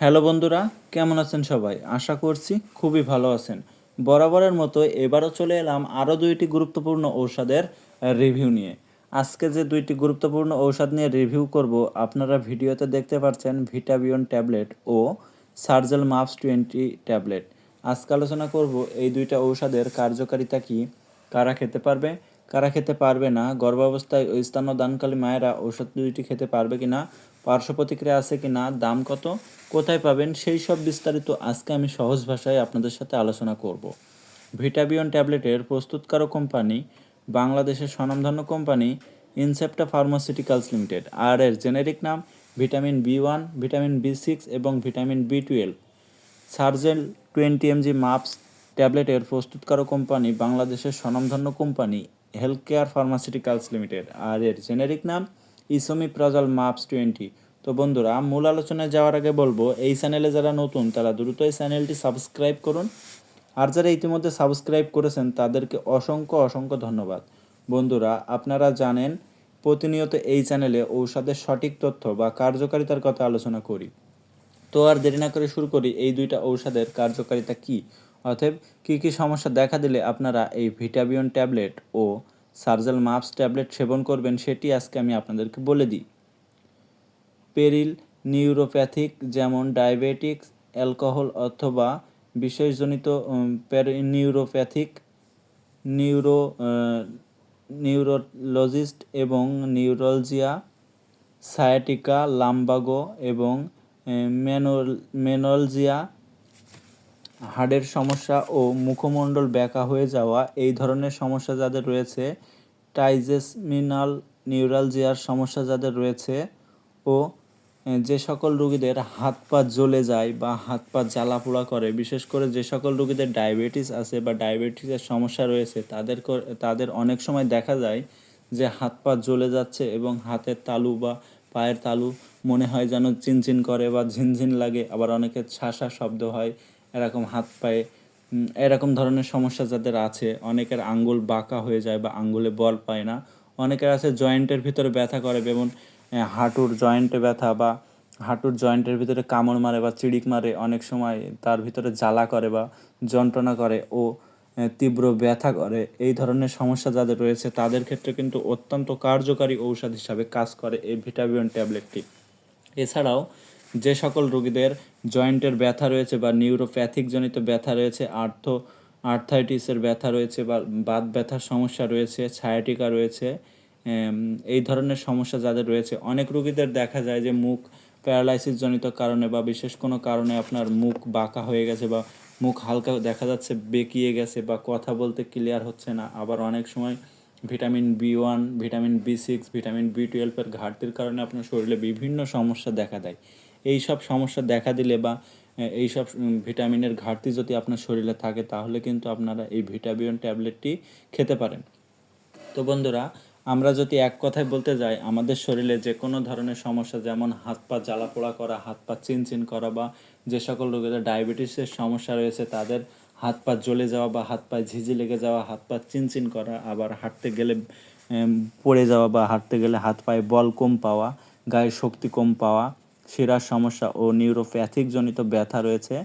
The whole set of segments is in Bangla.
হ্যালো বন্ধুরা, কেমন আছেন সবাই? আশা করছি খুবই ভালো আছেন। বরাবরের মতো এবারও চলে এলাম আরও দুইটি গুরুত্বপূর্ণ ঔষধের রিভিউ নিয়ে। আজকে যে দুইটি গুরুত্বপূর্ণ ঔষধ নিয়ে রিভিউ করব, আপনারা ভিডিওতে দেখতে পাচ্ছেন ভিটাবিয়ন ট্যাবলেট ও সার্জেল মাপস টোয়েন্টি ট্যাবলেট। আজকে আলোচনা করব এই দুইটা ঔষধের কার্যকারিতা কি, কারা খেতে পারবে কারা খেতে পারবে না? গর্ভাবস্থায় ও স্তন্যদানকালী মায়েরা ঔষধ দুইটি খেতে পারবে কি না? পার্শ্ব প্রতিক্রিয়া আছে কিনা দাম কত? কোথায় পাবেন? সেই সব বিস্তারিত আজকে আমি সহজ ভাষায় আপনাদের সাথে আলোচনা করব। ভিটাবিয়ন ট্যাবলেটের প্রস্তুতকারক কোম্পানি বাংলাদেশের স্বনামধন্য কোম্পানি ইনসেপ্টা ফার্মাসিউটিক্যালস লিমিটেড। আর এর জেনেরিক নাম vitamin B one, vitamin B six এবং vitamin B twelve. Sergel twenty mg MUPS ট্যাবলেটের প্রস্তুতকারক কোম্পানি বাংলাদেশের স্বনামধন্য company health care pharmaceuticals limited আর এর জেনেরিক নাম ইসমি ইসোমিপ্রাজল মাপস টোয়েন্টি তো বন্ধুরা, মূল আলোচনায় যাওয়ার আগে বলব, এই চ্যানেলে যারা নতুন, তারা দ্রুত এই চ্যানেলটি সাবস্ক্রাইব করুন। আর যারা ইতিমধ্যে সাবস্ক্রাইব করেছেন, তাদেরকে অসংখ্য অসংখ্য ধন্যবাদ। বন্ধুরা, আপনারা জানেন, প্রতিনিয়ত এই চ্যানেলে ঔষধের সঠিক তথ্য বা কার্যকারিতার কথা আলোচনা করি। তো আর দেরি না করে শুরু করি, এই দুইটা ঔষধের কার্যকারিতা কি? অতএব কী কী সমস্যা দেখা দিলে আপনারা এই ভিটাবিয়ন ট্যাবলেট ও সার্জাল মাপস ট্যাবলেট সেবন করবেন সেটি আজকে আমি আপনাদেরকে বলে দিই। পেরিল, নিউরোপ্যাথিক যেমন ডায়াবেটিক্স, অ্যালকোহল অথবা বিশেষজনিত নিউরোপ্যাথিক, নিউরো নিউরোলজিস্ট এবং নিউরোলজিয়া, সায়াটিকা, লাম্বাগো এবং মেনোল, মেনলজিয়া হাড়ের সমস্যা ও মুখমণ্ডল ব্যাকা হয়ে যাওয়া এই ধরনের সমস্যা যাদের রয়েছে টাইজেসমিনাল নিউরালজিয়ার সমস্যা যাদের রয়েছে ও যে সকল রুগীদের হাত পা জ্বলে যায় বা হাত পা জ্বালা পোড়া করে, বিশেষ করে যে সকল রুগীদের ডায়াবেটিস আছে বা ডায়াবেটিসের সমস্যা রয়েছে, তাদের তাদের অনেক সময় দেখা যায় যে হাত পা জ্বলে যাচ্ছে এবং হাতের তালু বা পায়ের তালু মনে হয় যেন চিনচিন করে বা ঝিনঝিন লাগে, আবার অনেকের ছাসা শব্দ হয় এরকম হাত পায়ে এরকম ধরনের সমস্যা যাদের আছে, অনেকের আঙ্গুল বাঁকা হয়ে যায় বা আঙ্গুলে বল পায় না। অনেকের আছে জয়েন্টের ভিতরে ব্যথা করে, যেমন হাঁটুর জয়েন্টে ব্যথা বা হাঁটুর জয়েন্টের ভিতরে কামড় মারে বা চিড়িক মারে, অনেক সময় তার ভিতরে জ্বালা করে বা যন্ত্রণা করে ও তীব্র ব্যথা করে। এই ধরনের সমস্যা যাদের রয়েছে, তাদের ক্ষেত্রে কিন্তু অত্যন্ত কার্যকারী ঔষধ হিসাবে কাজ করে এই ভিটামিন ট্যাবলেটটি। এছাড়াও যে সকল রোগীদের জয়েন্টের ব্যথা রয়েছে বা নিউরোপ্যাথিক জনিত ব্যথা রয়েছে, আর্থ, আর্থাইটিসের ব্যথা রয়েছে বা বাত ব্যথার সমস্যা রয়েছে ছায়াটিকা রয়েছে এই ধরনের সমস্যা যাদের রয়েছে, অনেক রোগীদের দেখা যায় যে মুখ প্যারালাইসিস জনিত কারণে বা বিশেষ কোনো কারণে আপনার মুখ বাঁকা হয়ে গেছে বা মুখ হালকা দেখা যাচ্ছে বেঁকিয়ে গেছে বা কথা বলতে ক্লিয়ার হচ্ছে না। আবার অনেক সময় vitamin B one, vitamin B six, vitamin B টুয়েলভের ঘাটতির কারণে আপনার শরীরে বিভিন্ন সমস্যা দেখা দেয়। এই সব সমস্যা দেখা দিলে বা এই সব ভিটামিনের ঘাটতি যদি আপনার শরীরে থাকে, তাহলে কিন্তু আপনারা এই ভিটামিন ট্যাবলেটটি খেতে পারেন। তো বন্ধুরা, আমরা যদি এক কথায় বলতে যাই, আমাদের শরীরে যে কোনো ধরনের সমস্যা, যেমন হাত পা জ্বালা পোড়া করা, হাত পা চিনচিন করা বা যে সকল রোগীদের ডায়াবেটিসের সমস্যা রয়েছে, তাদের হাত পা জ্বলে যাওয়া বা হাত পায়ে ঝিঝি লেগে যাওয়া, হাত পা চিনচিন করা, আবার হাঁটতে গেলে পড়ে যাওয়া বা হাঁটতে গেলে হাত পায়ে বল কম পাওয়া, গায়ে শক্তি কম পাওয়া শিরার সমস্যা ও নিউরোপ্যাথিক জনিত ব্যথা রয়েছে।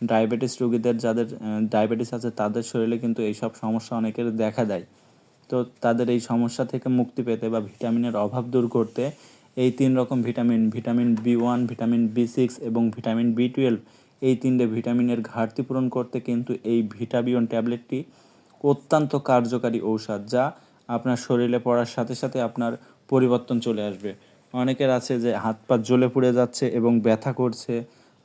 ডায়াবেটিস রোগীদের যাদের ডায়াবেটিস আছে, তাদের শরীরে কিন্তু এইসব সমস্যা অনেকের দেখা দেয়। তো তাদের এই সমস্যা থেকে মুক্তি পেতে বা ভিটামিনের অভাব দূর করতে এই তিন রকম vitamin vitamin B one, vitamin B six এবং ভিটামিন বি টুয়েলভ এই তিনটে ভিটামিনের ঘাটতি পূরণ করতে কিন্তু এই ভিটাবিয়ন ট্যাবলেটটি অত্যন্ত কার্যকারী ঔষধ, যা আপনার শরীরে পড়ার সাথে সাথে আপনার পরিবর্তন চলে আসবে। অনেকের আছে যে হাত পা জ্বলে পুড়ে যাচ্ছে এবং ব্যথা করছে,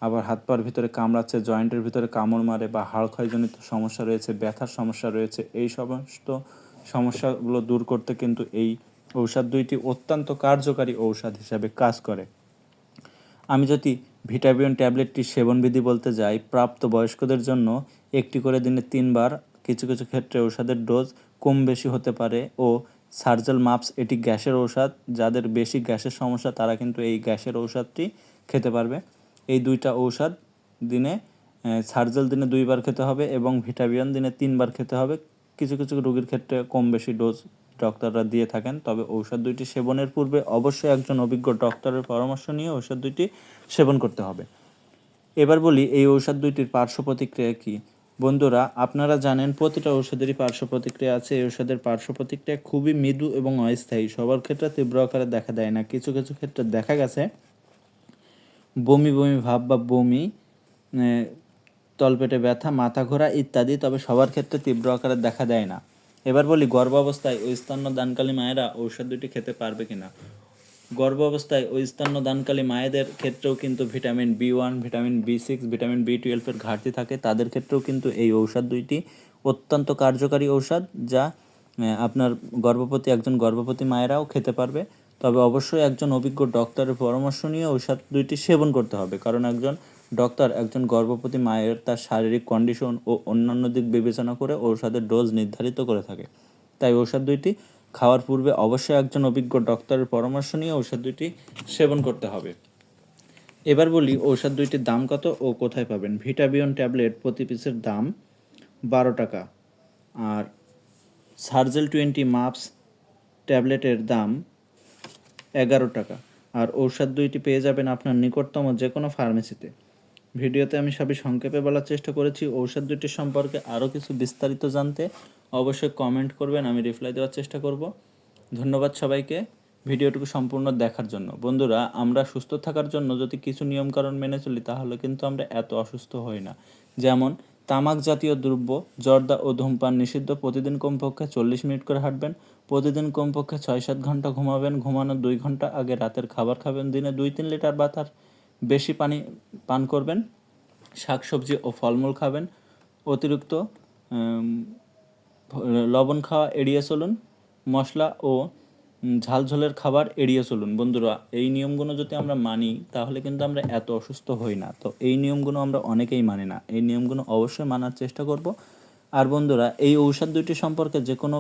আবার হাত পার ভিতরে কামড়াচ্ছে, জয়েন্টের ভিতরে কামড় মারে বা হাড় ক্ষয়জনিত সমস্যা রয়েছে, ব্যথার সমস্যা রয়েছে, এই সমস্ত সমস্যাগুলো দূর করতে কিন্তু এই ঔষধ দুইটি অত্যন্ত কার্যকারী ঔষধ হিসাবে কাজ করে। আমি যদি ভিটামিন ট্যাবলেটটি সেবনবিধি বলতে যাই, প্রাপ্ত বয়স্কদের জন্য একটি করে দিনে তিনবার কিছু কিছু ক্ষেত্রে ঔষধের ডোজ কম বেশি হতে পারে ও সার্জাল মাপস এটি গ্যাসের ঔষধ। যাদের বেশি গ্যাসের সমস্যা, তারা কিন্তু এই গ্যাসের ঔষধটি খেতে পারবে। এই দুইটা ঔষধ দিনে সার্জাল দিনে দুইবার খেতে হবে এবং ভিটামিন দিনে তিনবার খেতে হবে। কিছু কিছু রোগীর ক্ষেত্রে কম বেশি ডোজ ডক্টররা দিয়ে থাকেন, তবে ঔষধ দুইটি সেবনের পূর্বে অবশ্যই একজন অভিজ্ঞ ডক্টরের পরামর্শ নিয়ে ঔষধ দুইটি সেবন করতে হবে। এবার বলি, এই ঔষধ দুইটির পার্শ্ব প্রতিক্রিয়া কী? বন্ধুরা, আপনারা জানেন প্রতিটা ঔষধেরই পার্শ্ব প্রতিক্রিয়া আছে। এই ঔষধের পার্শ্ব প্রতিক্রিয়া খুবই মৃদু এবং অস্থায়ী। সবার ক্ষেত্রে তীব্র আকারে দেখা দেয় না। কিছু কিছু ক্ষেত্রে দেখা গেছে, বমি বমি, ভাব বা বমি তলপেটে ব্যথা, মাথা ঘোরা ইত্যাদি, তবে সবার ক্ষেত্রে তীব্র আকারে দেখা দেয় না। এবার বলি, গর্ভাবস্থায় ওই স্তন্য দানকালী মায়েরা ঔষধ দুটি খেতে পারবে কিনা? গর্ভ অবস্থায় ওই স্তন্য দানকালী মায়েদের ক্ষেত্রেও কিন্তু vitamin B one, vitamin B six, vitamin B টুয়েলভের ঘাটতি থাকে। তাদের ক্ষেত্রেও কিন্তু এই ঔষধ দুইটি অত্যন্ত কার্যকারী ঔষধ যা আপনার গর্ভবতী, একজন গর্ভবতী মায়েরাও খেতে পারবে। তবে অবশ্যই একজন অভিজ্ঞ ডক্টরের পরামর্শ নিয়ে ঔষধ দুইটি সেবন করতে হবে। কারণ একজন ডক্টর একজন গর্ভবতী মায়ের তার শারীরিক কন্ডিশন ও অন্যান্য দিক বিবেচনা করে ঔষধের ডোজ নির্ধারিত করে থাকে। তাই ঔষধ দুইটি খাওয়ার পূর্বে অবশ্যই একজন অভিজ্ঞ ডক্টরের পরামর্শ নিয়ে ঔষধ দুইটি সেবন করতে হবে। এবার বলি ঔষধ দুইটির দাম কত ও কোথায় পাবেন? ভিটাবিয়ন ট্যাবলেট প্রতি পিসের দাম বারো টাকা। আর সার্জেল টোয়েন্টি মাপস ট্যাবলেটের দাম এগারো টাকা। আর ঔষধ দুইটি পেয়ে যাবেন আপনার নিকটতম যে কোনো ফার্মেসিতে। ভিডিওতে আমি সবই সংক্ষেপে বলার চেষ্টা করেছি। ঔষধ দুটি সম্পর্কে আরও কিছু বিস্তারিত জানতে অবশ্যই কমেন্ট করবেন, আমি রিপ্লাই দেওয়ার চেষ্টা করব। ধন্যবাদ সবাইকে ভিডিওটুকু সম্পূর্ণ দেখার জন্য। বন্ধুরা, আমরা সুস্থ থাকার জন্য যদি কিছু নিয়মকানুন মেনে চলি, তাহলে কিন্তু আমরা এত অসুস্থ হই না। যেমন, তামাক জাতীয় দ্রব্য, জর্দা ও ধূমপান নিষিদ্ধ, প্রতিদিন কমপক্ষে চল্লিশ মিনিট করে হাঁটবেন, প্রতিদিন কমপক্ষে ছয় সাত ঘণ্টা ঘুমাবেন, ঘুমানোর দুই ঘণ্টা আগে রাতের খাবার খাবেন, দিনে দুই তিন লিটার বা তার বেশি পানি পান করবেন, শাকসবজি ও ফলমূল খাবেন, অতিরিক্ত লবণ খাওয়া এড়িয়ে চলুন মশলা ও উম, ঝালঝোলের খাবার এড়িয়ে চলুন। বন্ধুরা এই নিয়মগুলো যদি আমরা মানি তাহলে কিন্তু আমরা এত অসুস্থ হই না। তো এই নিয়মগুলো আমরা অনেকেই মানি না। এই নিয়মগুলো অবশ্যই মানার চেষ্টা করব। আর বন্ধুরা এই ঔষধ দুইটি সম্পর্কে যে কোনো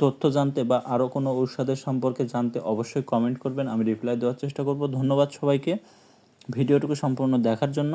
তথ্য জানতে বা আরও কোনো ঔষধের সম্পর্কে জানতে অবশ্যই কমেন্ট করবেন। আমি রিপ্লাই দেওয়ার চেষ্টা করব। ধন্যবাদ সবাইকে ভিডিওটুকু সম্পূর্ণ দেখার জন্য।